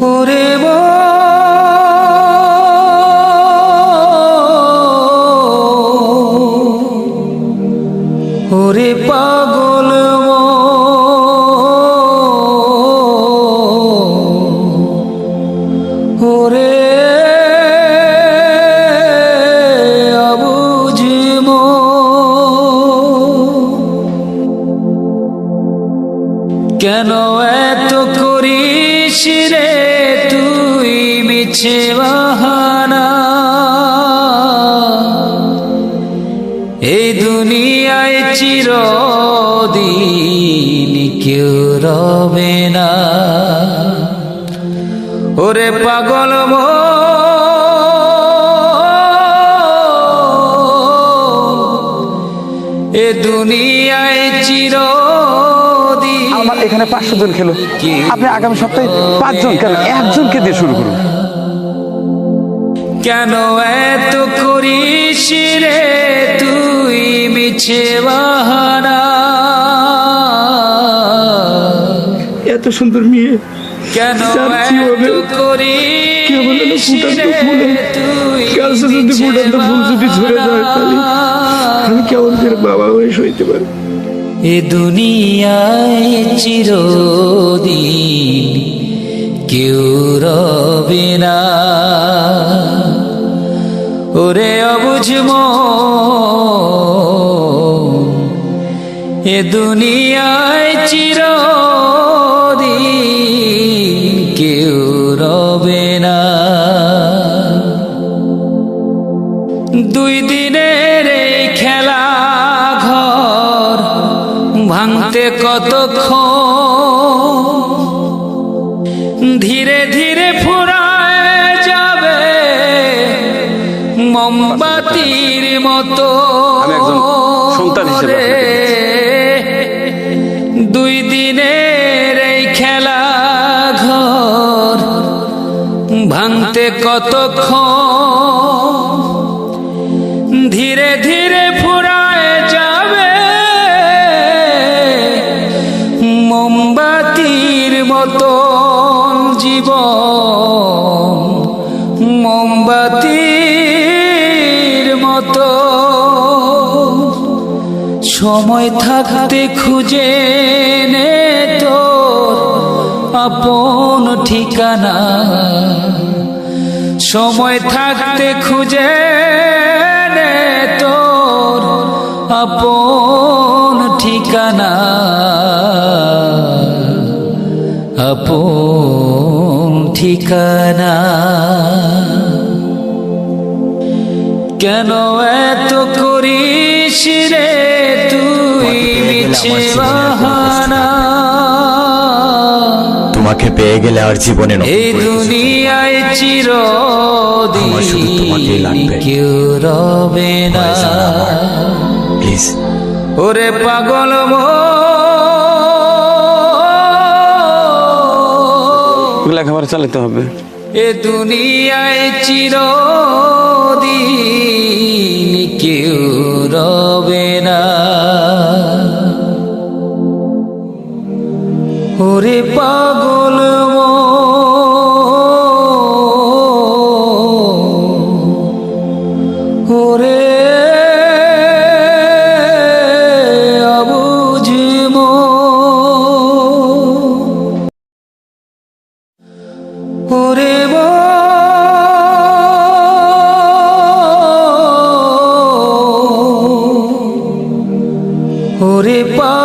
ওরে ওরে পাগল ওরে কেন মিছে বাহানা এই দুনিয়ায় চিরদিন কেউ রবে না। ওরে পাগল মন, এ দুনিয়ায় চিরদিন আমার এখানে পাঁচশো জন খেলো। কি? আপনি আগামী সপ্তাহে পাঁচজন কেন? একজনকে দিয়ে শুরু করুন। কেন এত করিস রে তুই মিছে বাহানা? এত সুন্দর মেয়ে। কেন করিস যদি মিছে ফুটান্ত ফুল যদি ঝরে যায় তাহলে আমি কেমন করে বাবা হয়ে সইতে পারি? এ দুনিয়ায় চিরদিন কেউ রবে না। ওরে অবুঝ মন, এ দুনিয়ায় চিরদিন কেউ রবে না। দুই দিনের এই খেলা ঘর ভাঙতে কতক্ষণ ভাঙতে কতক্ষণ? ধীরে ধীরে ফুরায় যাবে। মোমবাতির মতন জীবন, মোমবাতির মতো সময় থাকতে খুঁজে নে তোর আপন ঠিকানা। সময় থাকতে খুঁজে নে তোর আপন ঠিকানা। আপন ঠিকানা। কেন এত করিস রে তুই মিছে বাহানা? তোমাকে পেয়ে গেলে আর জীবনে এই দুনিয়ায় লাগবে। কেউ রবে না। প্লিজ ওরে পাগল লেখাপড়া চালাতে হবে। এ দুনিয়ায় চিরদিন কেউ রবে না। ওরে পাগল ওরে ওরে ওরে পাগল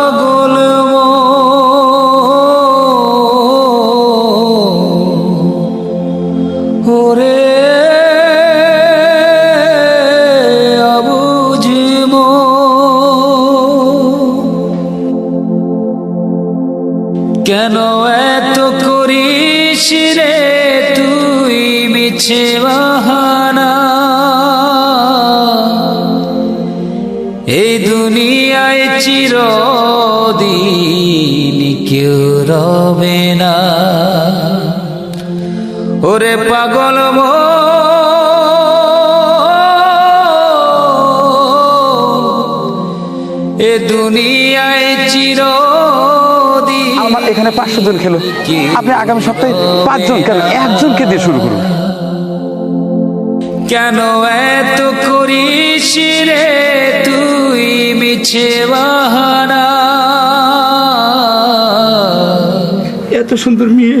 এত করিস রে তুই মিছে বাহানা। এই দুনিয়ায় চিরদিন কেউ রবে না। ওরে পাগল মন, এ দুনিয়ায় আমার এখানে পাঁচশো জন খেলো। আপনি আগামী সপ্তাহে পাঁচজন কেন? একজনকে দিয়ে শুরু করুন। কেন এত করিস রে তুই মিছে বাহানা? এত সুন্দর মেয়ে।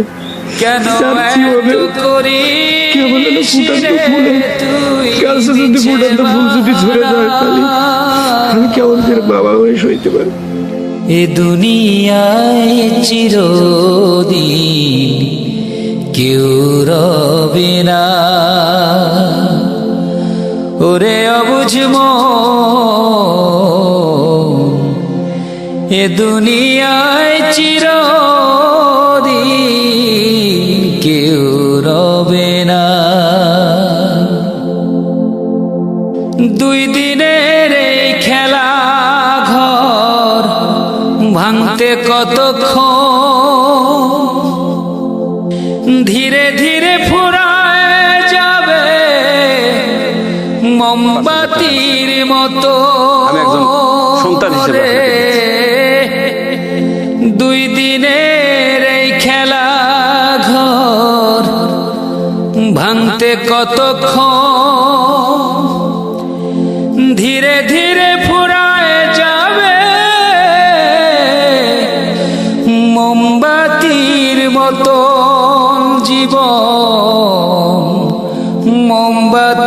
কেন যাচ্ছি এত ওদের। করিস কে বলে না ফুটান্ত রে ফুলে? তুই গাছে যদি মিছে ফুটান্ত ফুল যদি ঝরে যায় তাহলে? আমি কেমন করে বাবা হয়ে সইতে পারি? এ দুনিয়ায় চিরদিন কেউ রবে না। ওরে অবুঝম এ দুনিয়ায় চিরদিন কেউ রবে না। দুই দিনের কতক্ষণ ধীরে ধীরে ফুরায় যাবে মোমবাতির মতো সন্তান হিসেবে রে। দুই দিনের এই খেলা ঘর ভাঙতে কতক্ষণ ধীরে ধীরে মতন জীবন, মোমবাতির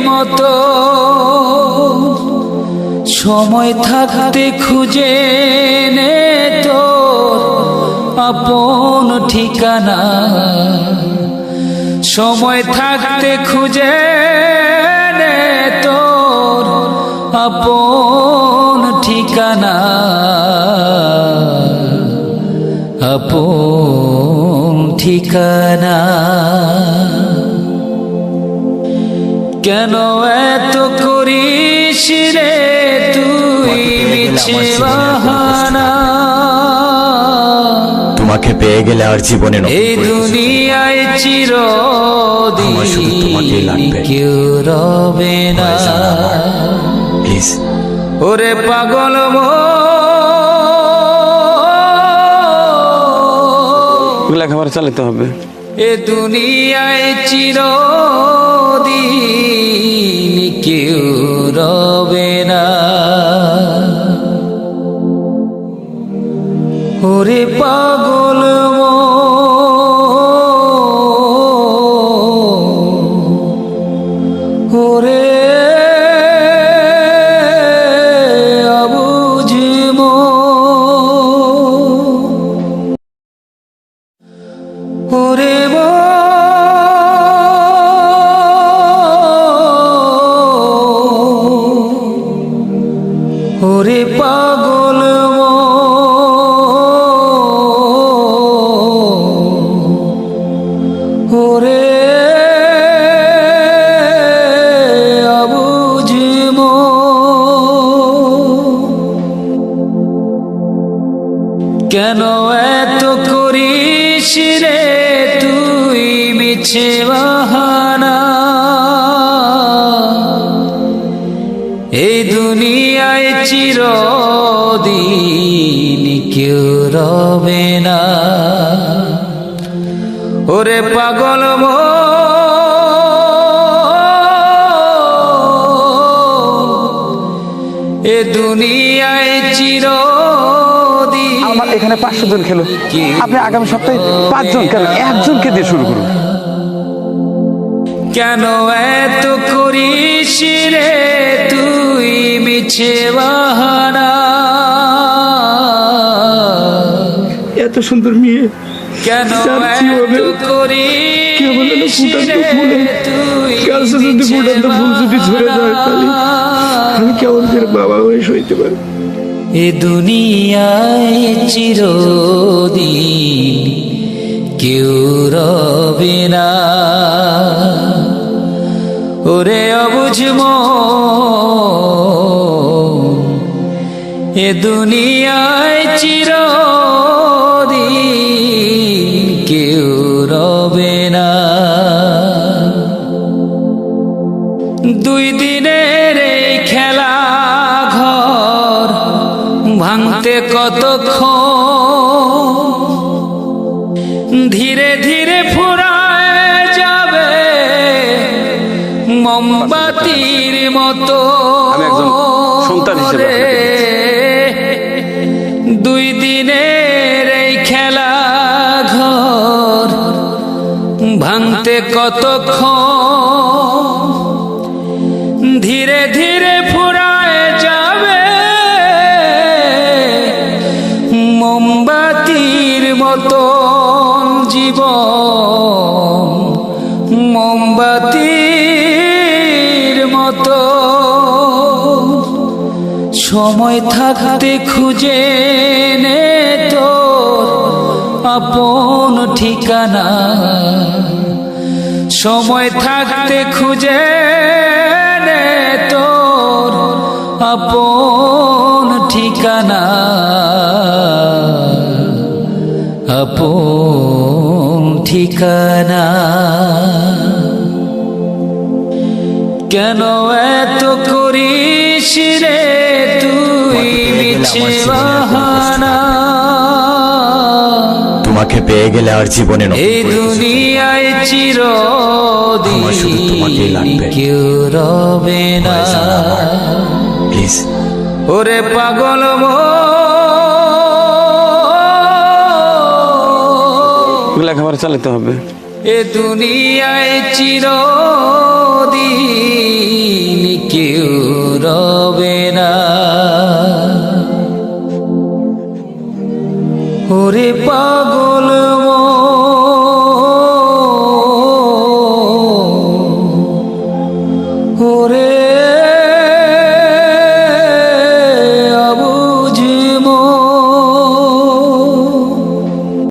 মতো। সময় থাকতে খুঁজে নে তো আপন ঠিকানা। সময় থাকতে খুঁজে নে তোর আপন ঠিকানা। আপন ঠিকানা। কেন এত করিস রে তুই মিছে বাহানা? তোমাকে পেয়ে গেলে আর জীবনে এই দুনিয়ায় চিরদিন কেউ রবে না। প্লিজ ওরে পাগল লেখাপড়া চালাতে হবে। এ দুনিয়ায় চিরদিন কেউ রবে না। ওরে পাগল কেন এত করিস রে তুই মিছে বাহানা? এই দুনিয়ায় চিরদিন কেউ রবে না। ওরে পাগল মন, এ দুনিয়ায় আমার এখানে পাঁচশো জন খেলো। আপনি আগামী সপ্তাহে পাঁচজন কেন একজনকে দিয়ে শুরু করুন। কেন এত করিস রে তুই মিছে এত সুন্দর মেয়ে। কেন করিস কে বলে না ফুটান্ত রে ফুলে? তুই যদি ফুটান্ত ফুল যদি ঝরে যায় তাহলে? আমি কেমন করে বাবা হয়ে সইতে পারি। এ দুনিয়ায় চিরদিন কেউ রবে না। ওরে অবুঝম এ দুনিয়ায় চিরদিন মতো আমি একজন সন্তান হিসেবে। দুই দিনের এই খেলা ঘর ভাঙতে কতক্ষণ? ধীরে ধীরে ফুরায় যাবে। মোমবাতির মতন জীবন মোমবাতির সময় থাকতে খুঁজে নে তো আপন ঠিকানা। সময় থাকতে খুঁজে নে তোর আপন ঠিকানা। আপন ঠিকানা। কেন এত করিস রে? তোমাকে পেয়ে গেলে আর জীবনে এই দুনিয়ায় আমার শুধু লাগবে। কেউ রবে না প্লিজ ওরে পাগল। লেখাপড়া চালাতে হবে এ দুনিয়ায় চিরদিন কেউ রবে ওরে পাগল